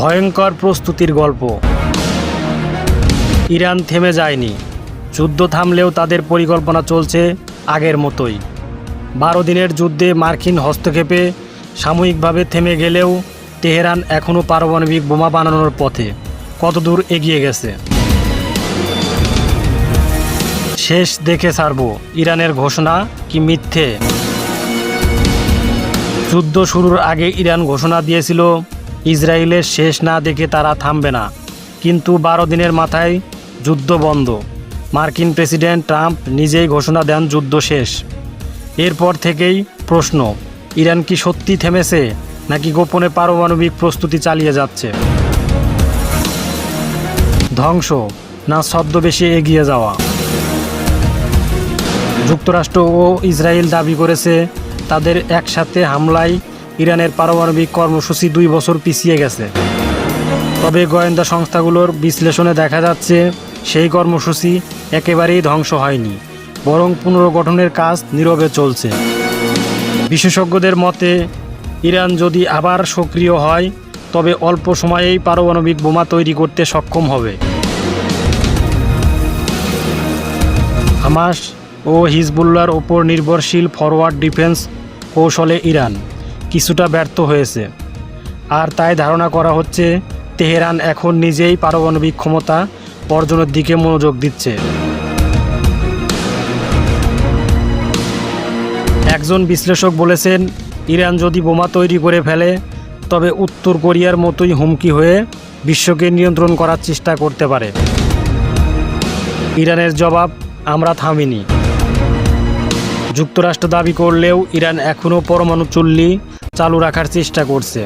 ভয়ঙ্কর প্রস্তুতির গল্প। ইরান থেমে যায়নি। যুদ্ধ থামলেও তাদের পরিকল্পনা চলছে আগের মতোই। বারো দিনের যুদ্ধে মার্কিন হস্তক্ষেপে সাময়িকভাবে থেমে গেলেও তেহরান এখনও পারমাণবিক বোমা বানানোর পথে। কতদূর এগিয়ে গেছে? শেষ দেখে ছাড়ব। ইরানের ঘোষণা কি মিথ্যে? যুদ্ধ শুরুর আগে ইরান ঘোষণা দিয়েছিল ইসরায়েলের শেষ না দেখে তারা থামবে না। কিন্তু বারো দিনের মাথায় যুদ্ধ বন্ধ। মার্কিন প্রেসিডেন্ট ট্রাম্প নিজেই ঘোষণা দেন যুদ্ধ শেষ। এরপর থেকেই প্রশ্ন, ইরান কি সত্যি থেমেছে, নাকি গোপনে পারমাণবিক প্রস্তুতি চালিয়ে যাচ্ছে? ধ্বংস না ছদ্মবেশে এগিয়ে যাওয়া? যুক্তরাষ্ট্র ও ইসরায়েল দাবি করেছে, তাদের একসাথে হামলায় ইরানের পারমাণবিক কর্মসূচি দুই বছর পিছিয়ে গেছে। তবে গোয়েন্দা সংস্থাগুলোর বিশ্লেষণে দেখা যাচ্ছে, সেই কর্মসূচি একেবারেই ধ্বংস হয়নি, বরং পুনর্গঠনের কাজ নীরবে চলছে। বিশেষজ্ঞদের মতে, ইরান যদি আবার সক্রিয় হয়, তবে অল্প সময়েই পারমাণবিক বোমা তৈরি করতে সক্ষম হবে। হামাস ও হিজবুল্লার ওপর নির্ভরশীল ফরওয়ার্ড ডিফেন্স কৌশলে ইরান কিছুটা ব্যর্থ হয়েছে। আর তাই ধারণা করা হচ্ছে, তেহরান এখন নিজেই পারমাণবিক ক্ষমতা অর্জনের দিকে মনোযোগ দিচ্ছে। একজন বিশ্লেষক বলেছেন, ইরান যদি বোমা তৈরি করে ফেলে, তবে উত্তর কোরিয়ার মতোই হুমকি হয়ে বিশ্বকে নিয়ন্ত্রণ করার চেষ্টা করতে পারে। ইরানের জবাব, আমরা থামিনি। যুক্তরাষ্ট্র দাবি করলেও ইরান এখনও পরমাণু চুল্লি চালু রাখার চেষ্টা করছে।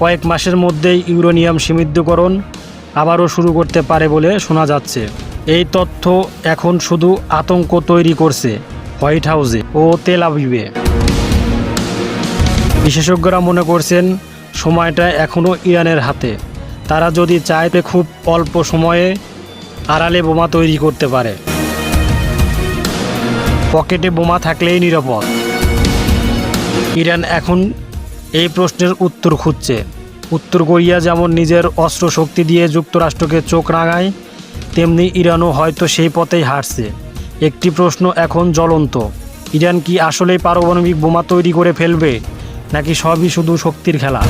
কয়েক মাসের মধ্যেই ইউরেনিয়াম সীমিতকরণ আবারও শুরু করতে পারে বলে শোনা যাচ্ছে। এই তথ্য এখন শুধু আতঙ্ক তৈরি করছে হোয়াইট হাউসে ও তেল আবিবে। বিশেষজ্ঞরা মনে করছেন, সময়টা এখনও ইরানের হাতে। তারা যদি চায় খুব অল্প সময়ে আড়ালে বোমা তৈরি করতে পারে। পকেটে বোমা থাকলেই নিরাপদ। ইরান এখন এই প্রশ্নের উত্তর খুঁজছে। উত্তর কোরিয়া যেমন নিজের অস্ত্র শক্তি দিয়ে যুক্তরাষ্ট্রকে চোখ রাঙায়, তেমনি ইরানও হয়তো সেই পথেই হারছে একটি প্রশ্ন এখন জ্বলন্ত। ইরান কি আসলেই পারমাণবিক বোমা তৈরি করে ফেলবে, নাকি সবই শুধু শক্তির খেলা?